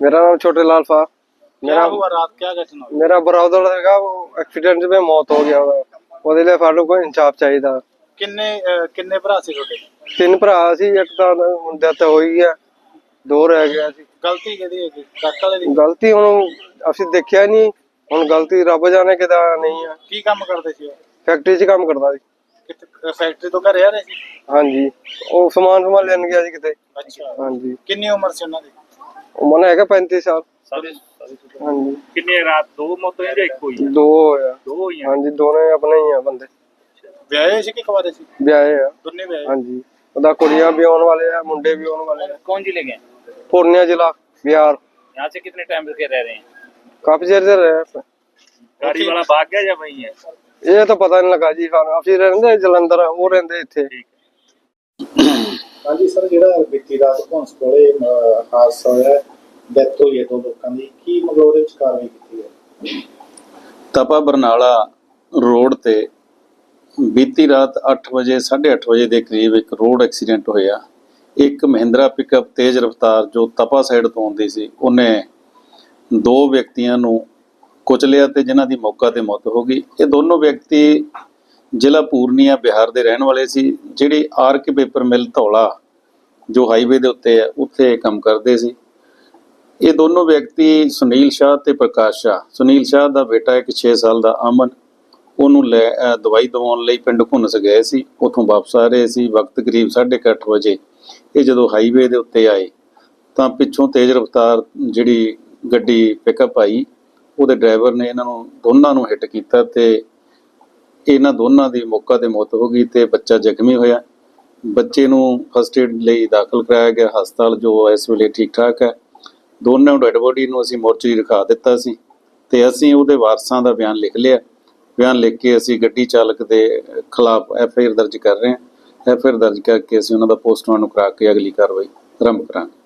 मेरा नाम छोटे लाल फा क्या मेरा हुआ रात क्या घटना हुई मेरा ब्राउदर हैगा वो एक्सीडेंट में मौत हो गया ਉਹਦਾ ਉਹਦੇ ਲਈ ਸਾਨੂੰ ਕੋਈ ਇਨਸਾਫ ਚਾਹੀਦਾ ਕਿੰਨੇ ਅਹ, ਕਿੰਨੇ ਭਰਾ ਸੀ ਤੁਹਾਡੇ ਤਿੰਨ ਭਰਾ ਸੀ ਇੱਕ ਤਾਂ ਡੈਥ ਹੋਈ ਹੈ ਦੋ ਰਹਿ ਗਿਆ ਸੀ ਗਲਤੀ ਕਿਹਦੀ ਹੈ ਟਰੱਕ ਵਾਲੇ ਦੀ ਗਲਤੀ ਹੁਣ ਅਸੀਂ ਦੇਖਿਆ ਨਹੀਂ ਹੁਣ ਗਲਤੀ ਰੱਬ ਜਾਣੇ ਕਿਦਾ ਨਹੀਂ ਹੈ ਕੀ ਕੰਮ ਕਰਦੇ ਸੀ ਉਹ ਫੈਕਟਰੀ 'ਚ ਕੰਮ ਕਰਦਾ ਸੀ ਕਿਤੇ ਫੈਕਟਰੀ ਤੋਂ ਘਰੇ ਆ ਰਹੇ ਸੀ ਹਾਂਜੀ ਉਹ ਸਮਾਨ ਸਮਾਨ ਲੈਣ ਗਿਆ ਸੀ ਕਿਤੇ ਅੱਛਾ ਹਾਂਜੀ ਕਿੰਨੀ ਉਮਰ ਸੀ ਉਹਨਾਂ ਦੀ ਉਹ ਮਨ ਹੈਗਾ 35 ਸਾਲ ਸਾਰੇ ਹਾਂਜੀ ਕਿੰਨੇ ਰਾਤ ਦੋ ਮੌਤਾਂ ਜਾਂ ਇੱਕ ਹੋਈ ਦੋ ਹੋਇਆ ਦੋ ਹੋਈਆਂ ਹਾਂਜੀ ਦੋਨੇ ਆਪਣੇ ਹੀ ਆ ਬੰਦੇ ਵਿਆਹੇ ਸੀ ਕਿ ਕੁਆਰੇ ਸੀ ਵਿਆਹੇ ਆ ਦੋਨੇ ਵਿਆਹੇ ਹਾਂਜੀ ਉਹਦਾ ਕੁੜੀਆਂ ਵੀ ਆਉਣ ਵਾਲੇ ਆ ਮੁੰਡੇ ਵੀ ਆਉਣ ਵਾਲੇ ਆ कौन जिले के हैं पूर्णिया जिला बिहार यहाँ से कितने टाइम से रह रहे हैं काफी देर से रहे हैं। गाड़ी वाला भाग गया या वही है ਇਹ ਤਾਂ ਪਤਾ ਨਹੀਂ ਲੱਗਾ ਜੀ ਸਾਨੂੰ ਅਸੀਂ ਰਹਿੰਦੇ ਜਲੰਧਰ ਉਹ ਰਹਿੰਦੇ ਇੱਥੇ ਹਾਂਜੀ ਸਰ, ਜਿਹੜਾ ਬੀਤੀ ਰਾਤ ਭੌਂਸ ਕੋਲੇ ਹਾਦਸਾ ਹੋਇਆ ਡੈਥ ਹੋਈ ਹੈ ਦੋ ਲੋਕਾਂ ਦੀ, ਕੀ ਮਤਲਬ ਉਹਦੇ ਵਿੱਚ ਕਾਰਵਾਈ ਕੀਤੀ ਹੈ? ਤਪਾ ਬਰਨਾਲਾ ਰੋਡ ਤੇ ਬੀਤੀ ਰਾਤ 8 ਵਜੇ 8:30 ਵਜੇ ਦੇ ਕਰੀਬ ਇੱਕ ਰੋਡ ਐਕਸੀਡੈਂਟ ਹੋਇਆ। ਇੱਕ ਮਹਿੰਦਰਾ ਪਿਕਅਪ ਤੇਜ਼ ਰਫ਼ਤਾਰ ਜੋ ਤਪਾ ਸਾਈਡ ਤੋਂ ਆਉਂਦੀ ਸੀ, ਉਹਨੇ ਦੋ ਵਿਅਕਤੀਆਂ ਨੂੰ ਕੁਚਲਿਆ ਤੇ ਜਿਨ੍ਹਾਂ ਦੀ ਮੌਕਾ ਤੇ ਮੌਤ ਹੋ ਗਈ। ਇਹ ਦੋਨੋਂ ਵਿਅਕਤੀ ਜ਼ਿਲ੍ਹਾ ਪੂਰਨੀਆ ਬਿਹਾਰ ਦੇ ਰਹਿਣ ਵਾਲੇ ਸੀ, ਜਿਹੜੇ R K paper mill Dhaula, ਜੋ ਹਾਈਵੇ ਦੇ ਉੱਤੇ ਹੈ, ਉੱਥੇ ਇਹ ਕੰਮ ਕਰਦੇ ਸੀ। ਇਹ ਦੋਨੋਂ ਵਿਅਕਤੀ ਸੁਨੀਲ ਸ਼ਾਹ ਤੇ ਪ੍ਰਕਾਸ਼ ਸ਼ਾਹ। ਸੁਨੀਲ ਸ਼ਾਹ ਦਾ ਬੇਟਾ ਇੱਕ 6 ਸਾਲ ਦਾ ਅਮਨ, ਉਹਨੂੰ ਲੈ ਦਵਾਈ ਦਵਾਉਣ ਲਈ ਪਿੰਡ ਘੁੰਨਸ ਗਏ ਸੀ। ਉੱਥੋਂ ਵਾਪਸ ਆ ਰਹੇ ਸੀ, ਵਕਤ ਕਰੀਬ 8:30 ਵਜੇ। ਇਹ ਜਦੋਂ ਹਾਈਵੇ ਦੇ ਉੱਤੇ ਆਏ, ਤਾਂ ਪਿੱਛੋਂ ਤੇਜ਼ ਰਫ਼ਤਾਰ ਜਿਹੜੀ ਗੱਡੀ ਪਿਕਅਪ ਆਈ, ਉਹਦੇ ਡਰਾਈਵਰ ਨੇ ਇਹਨਾਂ ਨੂੰ, ਦੋਨਾਂ ਨੂੰ ਹਿੱਟ ਕੀਤਾ ਤੇ ਇਹਨਾਂ ਦੋਨਾਂ ਦੀ ਮੌਕਾ ਤੇ ਮੌਤ ਹੋ ਗਈ ਤੇ ਬੱਚਾ ਜ਼ਖਮੀ ਹੋਇਆ। ਬੱਚੇ ਨੂੰ ਫਸਟ ਏਡ ਲਈ ਦਾਖਲ ਕਰਾਇਆ ਗਿਆ। ਹਸਪਤਾਲ ਜੋ ਇਸ ਵੇਲੇ ਠੀਕ ਠਾਕ ਹੈ। ਦੋਨੋਂ ਡੈਡ ਬੋਡੀ ਨੂੰ ਅਸੀਂ ਮੋਰਚਰੀ ਰਖਾ ਦਿੱਤਾ ਸੀ ਤੇ ਅਸੀਂ ਉਹਦੇ ਵਾਰਸਾਂ ਦਾ ਬਿਆਨ ਲਿਖ ਲਿਆ। ਬਿਆਨ ਲਿਖ ਕੇ ਅਸੀਂ ਗੱਡੀ ਚਾਲਕ ਦੇ ਖਿਲਾਫ ਐਫ ਆਈ ਆਰ ਦਰਜ ਕਰ ਰਹੇ ਹਾਂ। ਐਫ ਆਈ ਆਰ ਦਰਜ ਕਰਕੇ ਅਸੀਂ ਉਹਨਾਂ ਦਾ ਪੋਸਟਮਾਰਟਮ ਕਰਾ ਕੇ ਅਗਲੀ ਕਾਰਵਾਈ ਆਰੰਭ ਕਰਾਂਗੇ।